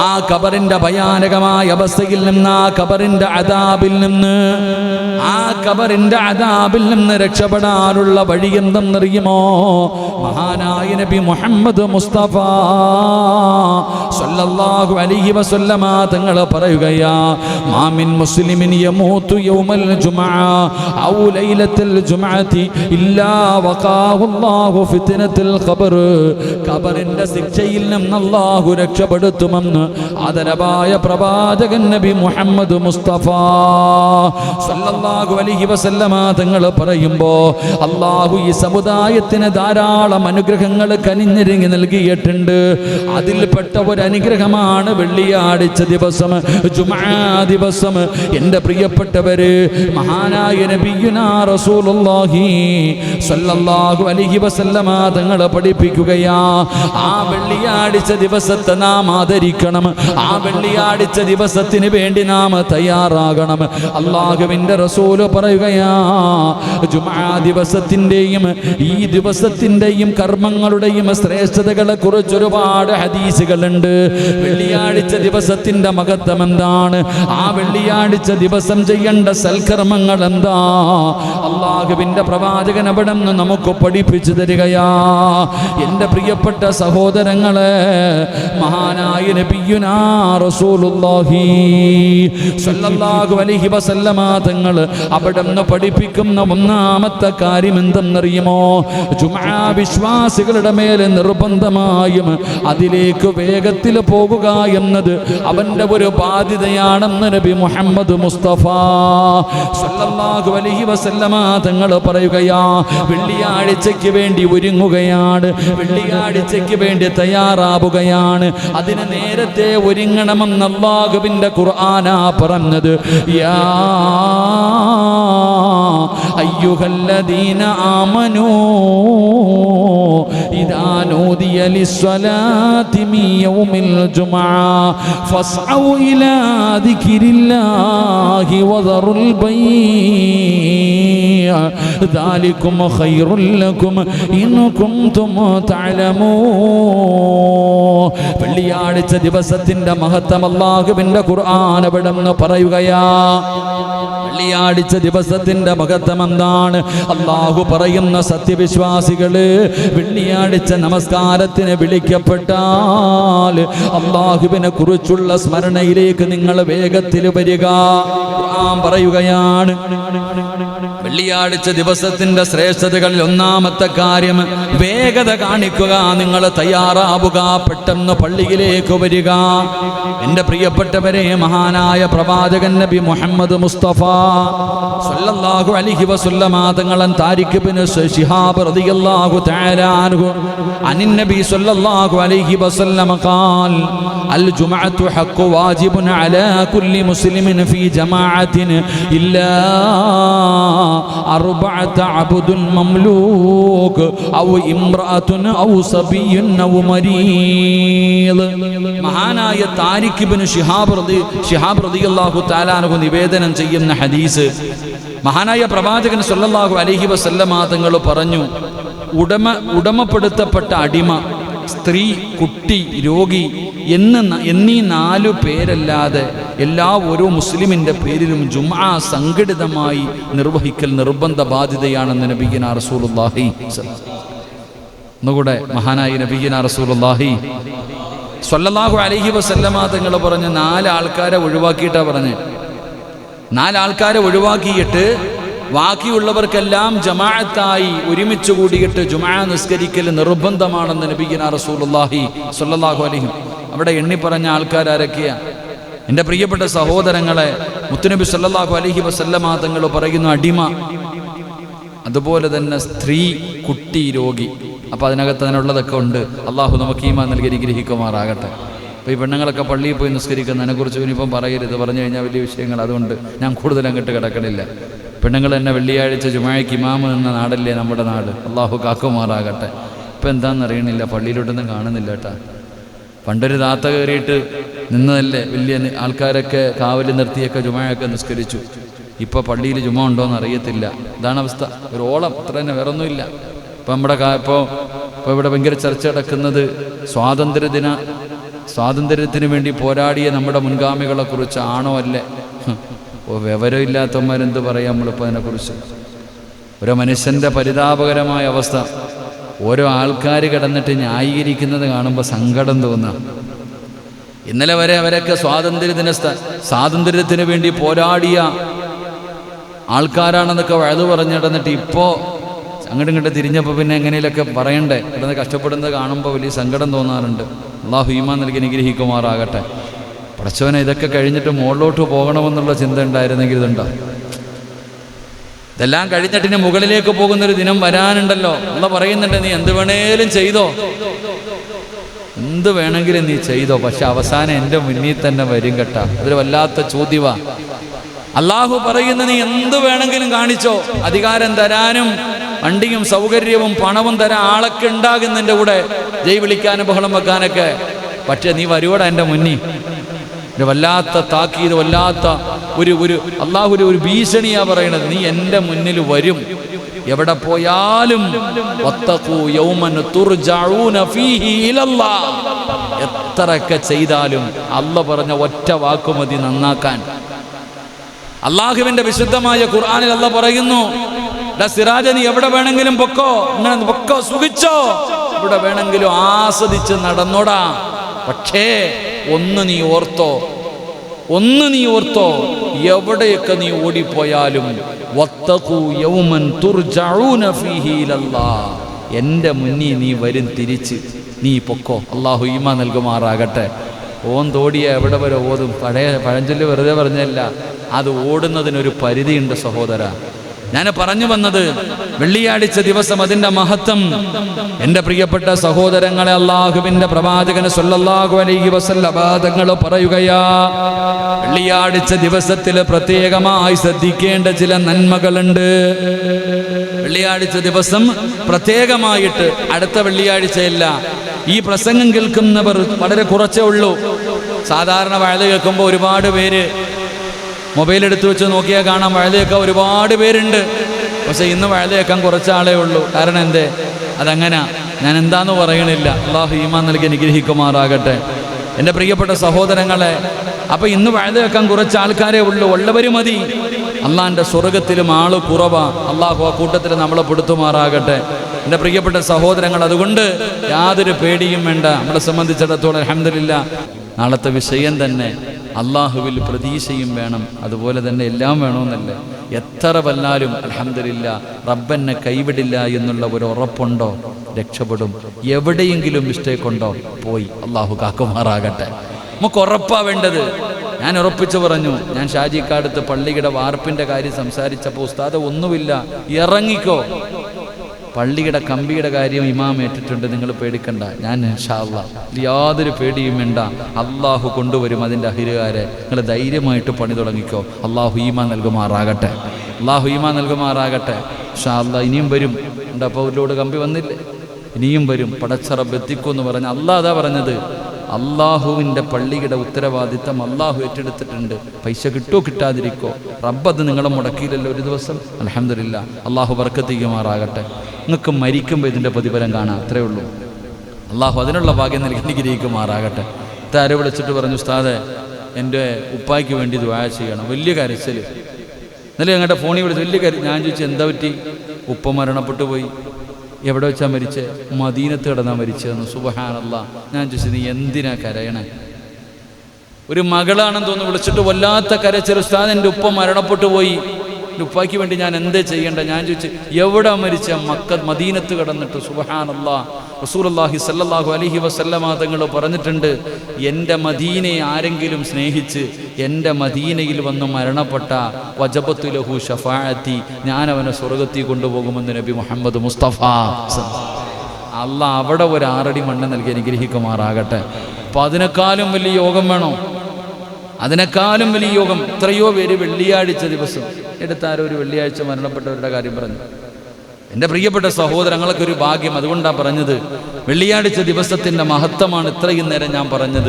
ആ കബറിന്റെ ഭയാനകമായ അവസ്ഥയിൽ നിന്ന് ആ കബറിന്റെ അതാബിൽ നിന്ന് ആ കബറിന്റെ അതാബിൽ നിന്ന് രക്ഷപ്പെടാനുള്ള വഴി എന്തെന്നറിയുമോ? മഹാനായ നബി മുഹമ്മദ് മുസ്തഫ സല്ലല്ലാഹു അലൈഹി വസല്ലമ തങ്ങൾ പറയുകയാ മാമിൻ മുസ്ലിമിൻ യമൂതു യൗമൽ ജുമഅ ഔ ലൈലത്തുൽ ജുമഅതി ഇല്ലാ വഖാഹുല്ലാഹു ഫിത്നത്തുൽ ഖബർ. ഖബറിന്റെ ശിക്ഷയിൽ നിന്ന് അല്ലാഹു രക്ഷപ്പെടുത്തുമെന്ന് ആദരവായ പ്രവാചകൻ നബി മുഹമ്മദ് മുസ്തഫ. സല്ലല്ലാഹു അലൈഹി വസല്ലമ തങ്ങൾ പറയുമ്പോൾ അല്ലാഹു ഈ സമുദായത്തിന് ധാരാളം അനുഗ്രഹങ്ങൾ കനിഞ്ഞിരിങ്ങി നൽകിയിട്ടുണ്ട്. അതിൽപ്പെട്ട ഒരു അനുഗ്രഹമാണ് വെള്ളിയാഴ്ച ദിവസം ജുമാ ദിവസം. എന്റെ പ്രിയപ്പെട്ടവര് മഹാനായ നബിയുനാ റസൂലുള്ളാഹി സല്ലല്ലാഹു അലൈഹി വസല്ലമ തങ്ങൾ പഠിപ്പിക്കുകയാ. ആ വെള്ളിയാഴ്ച ദിവസത്തെ നാം ആദരിക്കണം ആ വെള്ളിയാഴ്ച ദിവസത്തിന് വേണ്ടി നാം തയ്യാറാകണം. അള്ളാഹുവിന്റെ റസൂൽ പറയുകയാ ജുമാ ദിവസത്തിന്റെയും ഈ ദിവസത്തിന്റെയും കർമ്മങ്ങളുടെയും ശ്രേഷ്ഠതകളെ കുറിച്ച് ഒരുപാട് ഹദീസുകളുണ്ട്. വെള്ളിയാഴ്ച ദിവസത്തിന്റെ മഹത്വം എന്താണ്? ആ വെള്ളിയാഴ്ച ദിവസം ചെയ്യേണ്ട സൽക്കർമ്മങ്ങൾ എന്താ? അള്ളാഹുവിന്റെ പ്രവാചകൻ അവിടെ നിന്ന് നമുക്ക് പഠിപ്പിച്ചു തരികയാ. എന്റെ പ്രിയപ്പെട്ട സഹോദരങ്ങളെ മഹാനായ നബിയുനാ റസൂലുള്ളാഹി സ്വല്ലല്ലാഹു അലൈഹി വസല്ലമ തങ്ങൾ അവിടെ പഠിപ്പിക്കുന്ന ഒന്നാമത്തെ കാര്യം എന്തെന്നറിയുമോ? ജുമാ വിശ്വാസികളുടെ മേലെ നിർബന്ധമായും അതിലേക്ക് വേഗത്തിൽ പോകുക എന്നത് അവന്റെ ഒരു ബാധ്യതയാണെന്ന് നബി മുഹമ്മദ് മുസ്തഫ സല്ലല്ലാഹു അലൈഹി വസല്ലമ തങ്ങൾ പറയുകയാ വെള്ളിയാഴ്ചയ്ക്ക് വേണ്ടി ഒരുങ്ങുകയാണ് വെള്ളിയാഴ്ചയ്ക്ക് വേണ്ടി തയ്യാറാവുകയാണ് അതിന് നേരത്തെ ഒരുങ്ങണമെന്ന് അള്ളാഹുവിന്റെ ഖുർആനാ പറഞ്ഞത്. യാ അയ്യുഹല്ലദീന ആമനൂ ഇദാ നൂദിയ ലിസ്സലാത്തി മിൻ യൗമിൽ ജുമുഅ ഫസ്ഔ ഇലാ ദിക്രില്ലാഹി വദറുൽ ബൈഅ ذلكم خير لكم إن كنتم تعلمون വെള്ളിയാഴ്ച ദിവസത്തിന്റെ മഹത്വം അല്ലാഹുവിന്റെ ഖുർആൻ അവിടെ നിന്ന് പറയുകയാ വെള്ളിയാഴ്ച ദിവസത്തിന്റെ മഹത്വം എന്താണ്? അള്ളാഹു പറയുന്ന സത്യവിശ്വാസികൾ വെള്ളിയാഴ്ച നമസ്കാരത്തിന് വിളിക്കപ്പെട്ടാൽ അള്ളാഹുവിനെ കുറിച്ചുള്ള സ്മരണയിലേക്ക് നിങ്ങൾ വേഗത്തിൽ വരിക. പറയുകയാണ്. വെള്ളിയാഴ്ച ദിവസത്തിന്റെ ശ്രേഷ്ഠതകളിൽ ഒന്നാമത്തെ കാര്യം വേഗത കാണിക്കുക നിങ്ങൾ തയ്യാറാവുക പെട്ടെന്ന് പള്ളിയിലേക്ക് വരിക. എന്റെ പ്രിയപ്പെട്ടവരെ മഹാനായ പ്രവാചകൻ നബി മുഹമ്മദ് മുസ്തഫ സല്ലല്ലാഹു അലൈഹി വസല്ലമ തങ്ങളൻ താരിഖ് ബിൻ ശിഹാബ് റളിയല്ലാഹു തആല അൻഹു അനിൻ നബി സല്ലല്ലാഹു അലൈഹി വസല്ലമ ഖാൽ അൽ ജുമഅത്തു ഹഖ് വാജിബുൻ അലാ കുല്ലി മുസ്ലിമിൻ ഫീ ജമാഅത്തിൻ ഇല്ലാ അർബഅത അബ്ദുൻ മംലൂക് ഔ ഇംറഅതുൻ ഔ സബിയുൻ ഔ മരീദ്. മഹാനായ താരിഖ് ശിഹാബ് റളി ശിഹാബ് റളിയല്ലാഹു തആല അൻഹു നിവേദനം ചെയ്യുന്ന ഹദീസ്. മഹാനായ പ്രവാചകൻ സല്ലല്ലാഹു അലൈഹി വസല്ലമ തങ്ങൾ പറഞ്ഞു ഉടമ ഉടമപ്പെടുത്തപ്പെട്ട അടിമ സ്ത്രീ കുട്ടി രോഗി എന്ന് എന്നീ നാലു പേരല്ലാതെ എല്ലാ ഓരോ മുസ്ലിമിന്റെ പേരിലും ജുമാ സംഘടിതമായി നിർവഹിക്കൽ നിർബന്ധ ബാധ്യതയാണെന്ന് നബീന റസൂലുള്ളാഹി ഒന്നുകൂടെ മഹാനായി നബീന റസൂലുല്ലാഹി സ്വല്ലല്ലാഹു അലഹി വസല്ലമ തങ്ങൾ പറഞ്ഞ് നാല് ആൾക്കാരെ ഒഴിവാക്കിയിട്ടാ പറഞ്ഞ്. നാലാൾക്കാരെ ഒഴിവാക്കിയിട്ട് ബാക്കിയുള്ളവർക്കെല്ലാം ജമാഅത്തായി ഒരുമിച്ച് കൂടിയിട്ട് ജുമാ നിസ്കരിക്കൽ നിർബന്ധമാണെന്ന് നബിഗിന റസൂലുള്ളാഹി സ്വല്ലല്ലാഹു അലൈഹി അവിടെ എണ്ണി ആൾക്കാർ ആരൊക്കെയാ? എന്റെ പ്രിയപ്പെട്ട സഹോദരങ്ങളെ മുത്തുനബി സല്ലാഹു അലഹി വസല്ലമ തങ്ങൾ പറയുന്ന അടിമ. അതുപോലെ തന്നെ സ്ത്രീ കുട്ടി രോഗി. അപ്പോൾ അതിനകത്ത് അതിനുള്ളതൊക്കെ ഉണ്ട്. അള്ളാഹു നമുക്ക് ഈമാ നൽകി അനുഗ്രഹിക്കുമാറാകട്ടെ. അപ്പോൾ ഈ പെണ്ണുങ്ങളൊക്കെ പള്ളിയിൽ പോയി നിസ്കരിക്കുന്നതിനെക്കുറിച്ച് ഇനിയിപ്പം പറയരുത്. പറഞ്ഞു കഴിഞ്ഞാൽ വലിയ വിഷയങ്ങൾ അതുകൊണ്ട് ഞാൻ കൂടുതൽ അങ്ങോട്ട് കിടക്കണില്ല. പെണ്ണുങ്ങൾ തന്നെ വെള്ളിയാഴ്ച ജുമായക്ക് ഇമാമ് എന്ന നാടല്ലേ നമ്മുടെ നാട്. അള്ളാഹു കാക്കുമാറാകട്ടെ. ഇപ്പം എന്താണെന്ന് അറിയണില്ല. പള്ളിയിലോട്ടൊന്നും കാണുന്നില്ല കേട്ടാ. പണ്ടൊരു താത്ത കയറിയിട്ട് നിന്നതല്ലേ വലിയ ആൾക്കാരൊക്കെ കാവൽ നിർത്തിയൊക്കെ ജുമയൊക്കെ നിസ്കരിച്ചു. ഇപ്പോൾ പള്ളിയിൽ ജുമ ഉണ്ടോയെന്ന് അറിയത്തില്ല. ഇതാണ് അവസ്ഥ. ഒരു ഓളം അത്ര തന്നെ വേറെ ഒന്നുമില്ല ഇപ്പം നമ്മുടെ ഇപ്പോ ഇപ്പോൾ ഇപ്പോൾ ഇവിടെ ഭയങ്കര ചർച്ച നടക്കുന്നത് സ്വാതന്ത്ര്യദിന സ്വാതന്ത്ര്യത്തിന് വേണ്ടി പോരാടിയ നമ്മുടെ മുൻഗാമികളെ കുറിച്ച് ആണോ അല്ലേ? വിവരമില്ലാത്തവന്മാരെന്ത് പറയാം നമ്മളിപ്പോൾ അതിനെക്കുറിച്ച്? ഒരു മനുഷ്യന്റെ പരിതാപകരമായ അവസ്ഥ. ഓരോ ആൾക്കാർ കിടന്നിട്ട് ന്യായീകരിക്കുന്നത് കാണുമ്പോൾ സങ്കടം തോന്നുക ഇന്നലെ വരെ അവരൊക്കെ സ്വാതന്ത്ര്യത്തിന് സ്വാതന്ത്ര്യത്തിന് വേണ്ടി പോരാടിയ ആൾക്കാരാണെന്നൊക്കെ വഴുതു പറഞ്ഞു കിടന്നിട്ട് ഇപ്പോൾ അങ്ങോട്ടും ഇങ്ങോട്ട് തിരിഞ്ഞപ്പോൾ പിന്നെ എങ്ങനെയൊക്കെ പറയണ്ടേ? കിടന്ന് കഷ്ടപ്പെടുന്നത് കാണുമ്പോൾ വലിയ സങ്കടം തോന്നാറുണ്ട്. അള്ളാഹു ഈമാൻ നൽകി അനുഗ്രഹിക്കുമാറാകട്ടെ. പടച്ചവനെ ഇതൊക്കെ കഴിഞ്ഞിട്ട് മുകളിലോട്ട് പോകണമെന്നുള്ള ചിന്ത ഉണ്ടായിരുന്നെങ്കിൽ ഇതുണ്ടോ? ഇതെല്ലാം കഴിഞ്ഞിട്ട് ഇനി മുകളിലേക്ക് പോകുന്നൊരു ദിനം വരാനുണ്ടല്ലോ. അല്ല പറയുന്നുണ്ട് നീ എന്ത് വേണേലും ചെയ്തോ. എന്ത് വേണമെങ്കിലും നീ ചെയ്തോ പക്ഷെ അവസാനം എന്റെ മുന്നിൽ തന്നെ വരും കേട്ട. അതൊരു വല്ലാത്ത ചോദ്യവാ. അള്ളാഹു പറയുന്ന നീ എന്ത് വേണമെങ്കിലും കാണിച്ചോ. അധികാരം തരാനും വണ്ടിയും സൗകര്യവും പണവും തരാൻ ആളൊക്കെ ഉണ്ടാകുന്നതിന്റെ കൂടെ. ജയ് വിളിക്കാനും ബഹളം വെക്കാനൊക്കെ. പക്ഷെ നീ വരുവടാ എന്റെ മുന്നിൽ? ഒരു വല്ലാത്ത താക്കീത് വല്ലാത്ത ഒരു ഒരു അള്ളാഹു ഒരു- ഭീഷണിയാ പറയണത്. നീ എന്റെ മുന്നിൽ വരും. എവിടെ പോയാലും. എത്രയൊക്കെ ചെയ്താലും അല്ല പറഞ്ഞ ഒറ്റ വാക്കുമതി നന്നാക്കാൻ. അള്ളാഹുവിന്റെ വിശുദ്ധമായ ഖുർആാനിൽ അല്ല പറയുന്നു "ഡാ സിറാജ നീ എവിടെ വേണമെങ്കിലും പൊക്കോ? പൊക്കോ? സുഖിച്ചോ? എവിടെ വേണമെങ്കിലും ആസ്വദിച്ച് നടന്നോടാ. പക്ഷേ ഒന്ന് നീ ഓർത്തോ. ഒന്ന് നീ ഓർത്തോ. എവിടെയൊക്കെ നീ ഓടിപ്പോയാലും എന്റെ മുന്നിൽ നീ വരും തിരിച്ച്. നീ പൊക്കോ. അള്ളാഹു ഈമ നൽകുമാറാകട്ടെ. ഓൻ തോടിയ എവിടെ വരെ ഓതും? പഴയ പഴഞ്ചൊല്ലി വെറുതെ പറഞ്ഞല്ല. അത് ഓടുന്നതിനൊരു പരിധിയുണ്ട് സഹോദര. ഞാൻ പറഞ്ഞു വന്നത് വെള്ളിയാഴ്ച ദിവസം അതിന്റെ മഹത്വം. എന്റെ പ്രിയപ്പെട്ട സഹോദരങ്ങളെ അള്ളാഹുവിന്റെ പ്രവാചകന് സല്ലല്ലാഹു അലൈഹി വസല്ലമ തങ്ങൾ പറയുകയാ വെള്ളിയാഴ്ച ദിവസത്തിൽ പ്രത്യേകമായി ശ്രദ്ധിക്കേണ്ട ചില നന്മകളുണ്ട്. വെള്ളിയാഴ്ച ദിവസം പ്രത്യേകമായിട്ട് അടുത്ത വെള്ളിയാഴ്ചയല്ല ഈ പ്രസംഗം കേൾക്കുന്നവർ വളരെ കുറച്ചേ ഉള്ളൂ. സാധാരണ വഴുത കേൾക്കുമ്പോൾ ഒരുപാട് പേര് മൊബൈൽ എടുത്തു വെച്ച് നോക്കിയാൽ കാണാം വഴുതയൊക്കെ ഒരുപാട് പേരുണ്ട്. പക്ഷെ ഇന്ന് വഴുതേക്കാൻ കുറച്ചാളേ ഉള്ളൂ. കാരണം എന്തേ? അതങ്ങനെ. ഞാൻ എന്താന്ന് പറയണില്ല. അള്ളാഹു ഈമാൻ നൽകി അനുഗ്രഹിക്കുമാറാകട്ടെ. എന്റെ പ്രിയപ്പെട്ട സഹോദരങ്ങളെ അപ്പൊ ഇന്ന് വഴുതേക്കാൻ കുറച്ച് ആൾക്കാരേ ഉള്ളൂ. ഉള്ളവർ മതി. അള്ളാഹിന്റെ സ്വർഗത്തിലും ആൾ കുറവാ. അള്ളാഹു ആ കൂട്ടത്തിൽ നമ്മളെ പെടുത്തുമാറാകട്ടെ. എന്റെ പ്രിയപ്പെട്ട സഹോദരങ്ങൾ അതുകൊണ്ട് യാതൊരു പേടിയും വേണ്ട. നമ്മളെ സംബന്ധിച്ചിടത്തോളം അഹമ്മദില്ല നാളത്തെ വിഷയം തന്നെ അള്ളാഹുവിൽ പ്രതീക്ഷയും വേണം. അതുപോലെ തന്നെ എല്ലാം വേണമെന്നല്ല. എത്ര വല്ലാലും അലഹമില്ല റബ്ബെന്നെ കൈവിടില്ല എന്നുള്ള ഒരു ഉറപ്പുണ്ടോ? രക്ഷപ്പെടും. എവിടെയെങ്കിലും മിസ്റ്റേക്ക് ഉണ്ടോ? പോയി. അള്ളാഹു കാക്കുമാറാകട്ടെ. നമുക്ക് ഉറപ്പാ വേണ്ടത്. ഞാൻ ഉറപ്പിച്ചു പറഞ്ഞു. ഞാൻ ഷാജിക്കാടുത്ത് പള്ളിയുടെ വാർപ്പിന്റെ കാര്യം സംസാരിച്ചപ്പോൾ ഉസ്താദ് ഒന്നുമില്ല. ഇറങ്ങിക്കോ. പള്ളിയുടെ കമ്പിയുടെ കാര്യം ഇമാം ഏറ്റിട്ടുണ്ട്. നിങ്ങൾ പേടിക്കണ്ട. ഞാൻ യാതൊരു പേടിയും വേണ്ട. അള്ളാഹു കൊണ്ടുവരും അതിന്റെ അഹിരുകാരെ. നിങ്ങൾ ധൈര്യമായിട്ട് പണി തുടങ്ങിക്കോ. അള്ളാഹു ഈമ നൽകുമാറാകട്ടെ. അള്ളാഹു ഈമ നൽകുമാറാകട്ടെ. അല്ലാ ഇനിയും വരും. എന്റെ അപ്പോൾ ഇതിലൂടെ കമ്പി വന്നില്ലേ? ഇനിയും വരും. പടച്ചറബ് എത്തിക്കൂ എന്ന് പറഞ്ഞ അള്ളാഹ് അതാ പറഞ്ഞത്. അള്ളാഹുവിന്റെ പള്ളിയുടെ ഉത്തരവാദിത്തം അള്ളാഹു ഏറ്റെടുത്തിട്ടുണ്ട്. പൈസ കിട്ടോ കിട്ടാതിരിക്കോ? റബ്ബത് നിങ്ങളെ മുടക്കിയില്ലല്ലോ ഒരു ദിവസം. അലഹമില്ല അള്ളാഹു വർക്കത്തിക്കുമാറാകട്ടെ നിങ്ങൾക്ക് മരിക്കുമ്പോൾ ഇതിന്റെ പ്രതിഫലം കാണാം. അത്രേ ഉള്ളൂ. അള്ളാഹു അതിനുള്ള ഭാഗ്യം നൽകി അനുഗ്രഹിക്കുമാറാകട്ടെ. ഇതാരെ വിളിച്ചിട്ട് പറഞ്ഞു ഉസ്താദെ എന്റെ ഉപ്പായ്ക്ക് വേണ്ടി ദ്വായ ചെയ്യണം. വലിയ കരച്ചിൽ. ഇന്നലെ ഞങ്ങളുടെ ഫോണിൽ വിളിച്ച് വലിയ കാര്യം ഞാൻ ചോദിച്ചു എന്താ പറ്റി? ഉപ്പ മരണപ്പെട്ടു പോയി. എവിടെ വെച്ചാൽ മരിച്ചേ? മദീനത്ത് കിടന്നാ മരിച്ചതെന്ന് സുബഹാനല്ല. ഞാൻ ചോദിച്ചു നീ എന്തിനാ കരയണേ? ഒരു മകളാണെന്ന് തോന്നുന്നു വിളിച്ചിട്ട് വല്ലാത്ത കരച്ചിൽ. ഉസ്താദ് എന്റെ ഉപ്പ മരണപ്പെട്ടു പോയി. എന്റെ വേണ്ടി ഞാൻ എന്തേ ചെയ്യേണ്ട? ഞാൻ ചോദിച്ചു എവിടെ മരിച്ച മക്ക മദീനത്ത് കിടന്നിട്ട്? സുബഹാനല്ലാ. റസൂലുള്ളാഹി സല്ലല്ലാഹു അലൈഹി വസല്ലമ തങ്ങൾ പറഞ്ഞിട്ടുണ്ട് എന്റെ മദീനയെ ആരെങ്കിലും സ്നേഹിച്ച് എന്റെ മദീനയിൽ വന്ന് മരണപ്പെട്ട വജബത്തു ലഹു ഷഫാഅത്തി ഞാൻ അവനെ സ്വർഗത്തിൽ കൊണ്ടുപോകുമെന്ന് നബി മുഹമ്മദ് മുസ്തഫ അല്ല അവിടെ ഒരു ആറടി മണ്ണ് നൽകി അനുഗ്രഹിക്കുമാറാകട്ടെ. അപ്പം അതിനേക്കാളും വലിയ യോഗം വേണോ? അതിനേക്കാളും വലിയ യോഗം. എത്രയോ പേര് വെള്ളിയാഴ്ച ദിവസം എടുത്താരോ ഒരു വെള്ളിയാഴ്ച മരണപ്പെട്ടവരുടെ കാര്യം പറഞ്ഞു. എന്റെ പ്രിയപ്പെട്ട സഹോദരങ്ങൾക്കൊരു ഭാഗ്യം അതുകൊണ്ടാണ് പറഞ്ഞത്. വെള്ളിയാഴ്ച ദിവസത്തിന്റെ മഹത്വമാണ് ഇത്രയും നേരം ഞാൻ പറഞ്ഞത്.